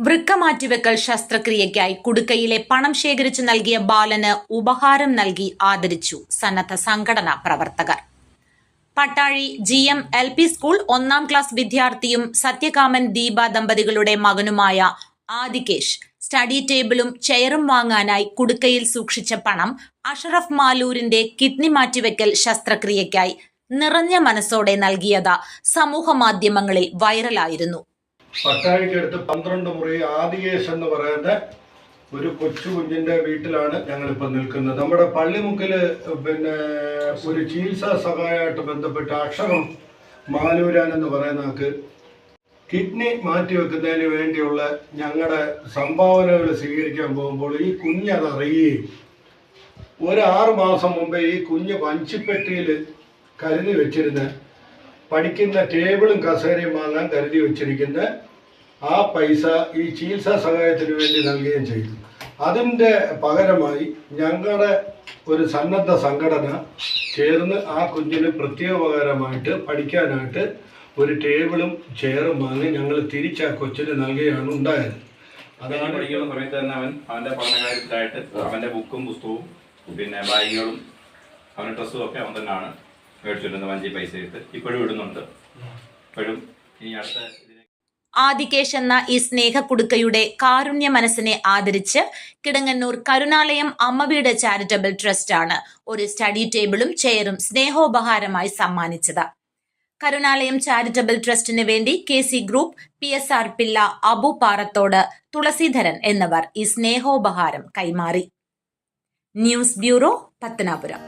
വൃക്ക മാറ്റിവെക്കൽ ശസ്ത്രക്രിയയ്ക്കായി കുടുക്കയിലെ പണം ശേഖരിച്ചു നൽകിയ ബാലന് ഉപഹാരം നൽകി ആദരിച്ചു സന്നദ്ധ സംഘടനാ പ്രവർത്തകർ. Pattazhi G M L P school ഒന്നാം ക്ലാസ് വിദ്യാർത്ഥിയും സത്യകാമൻ ദീപ ദമ്പതികളുടെ മകനുമായ ആദികേഷ് സ്റ്റഡി ടേബിളും ചെയറും വാങ്ങാനായി കുടുക്കയിൽ സൂക്ഷിച്ച പണം അഷറഫ് മാലൂരിന്റെ കിഡ്നി മാറ്റിവെക്കൽ ശസ്ത്രക്രിയയ്ക്കായി നിറഞ്ഞ മനസ്സോടെ നൽകിയത് സമൂഹ മാധ്യമങ്ങളിൽ വൈറലായിരുന്നു. പട്ടാഴിക്കടുത്ത് പന്ത്രണ്ട് മുറി ആദികേശ് എന്ന് പറയുന്ന ഒരു കൊച്ചു കുഞ്ഞിന്റെ വീട്ടിലാണ് ഞങ്ങൾ ഞങ്ങളിപ്പോൾ നിൽക്കുന്നത്. നമ്മുടെ പള്ളിമുക്കിൽ പിന്നെ ഒരു ചികിത്സാ സഹായമായിട്ട് ബന്ധപ്പെട്ട അക്ഷരം മാലൂരാൻ എന്ന് പറയുന്ന ആൾക്ക് കിഡ്നി മാറ്റിവെക്കുന്നതിന് വേണ്ടിയുള്ള ഞങ്ങളുടെ സംഭാവനകൾ സ്വീകരിക്കാൻ പോകുമ്പോൾ ഈ കുഞ്ഞ് അറിയുകയും ഒരു ആറ് മാസം മുമ്പേ ഈ കുഞ്ഞ് വഞ്ചിപ്പെട്ടിയിൽ കരുതി വെച്ചിരുന്ന പഠിക്കുന്ന ടേബിളും കസേരയും വാങ്ങാൻ കരുതി വെച്ചിരിക്കുന്ന ആ പൈസ ഈ ചികിത്സാ സഹായത്തിന് വേണ്ടി നൽകുകയും ചെയ്തു. അതിന്റെ പകരമായി ഞങ്ങളുടെ ഒരു സന്നദ്ധ സംഘടന ചേർന്ന് ആ കുഞ്ഞിന് പ്രത്യേകപകരമായിട്ട് പഠിക്കാനായിട്ട് ഒരു ടേബിളും ചെയറും വാങ്ങി ഞങ്ങൾ തിരിച്ച് ആ കൊച്ചിന് നൽകുകയാണ് ഉണ്ടായത്. അതാണ് പഠിക്കുന്ന സമയത്ത് തന്നെ അവൻ അവന്റെ പഠനകാര്യത്തിലായിട്ട് അവന്റെ ബുക്കും പുസ്തകവും പിന്നെ ബാഗുകളും അവന്റെ ഡ്രസ്സും ഒക്കെ അവൻ തന്നെയാണ് മേടിച്ചിരുന്നത് വഞ്ചി പൈസ ഇട്ട് ഇപ്പോഴും ഇടുന്നുണ്ട്. ഇപ്പോഴും ഇനി അടുത്ത ആദികേശ് എന്ന ഈ സ്നേഹക്കുടുക്കയുടെ കാരുണ്യ മനസ്സിനെ ആദരിച്ച് കിടങ്ങന്നൂർ കരുണാലയം അമ്മവീട് ചാരിറ്റബിൾ ട്രസ്റ്റ് ആണ് ഒരു സ്റ്റഡി ടേബിളും ചെയറും സ്നേഹോപഹാരമായി സമ്മാനിച്ചത്. കരുണാലയം ചാരിറ്റബിൾ ട്രസ്റ്റിന് വേണ്ടി K C group P S R Pillai Abu Parathodu Thulaseedharan എന്നിവർ ഈ സ്നേഹോപഹാരം കൈമാറി. News bureau Pathanapuram.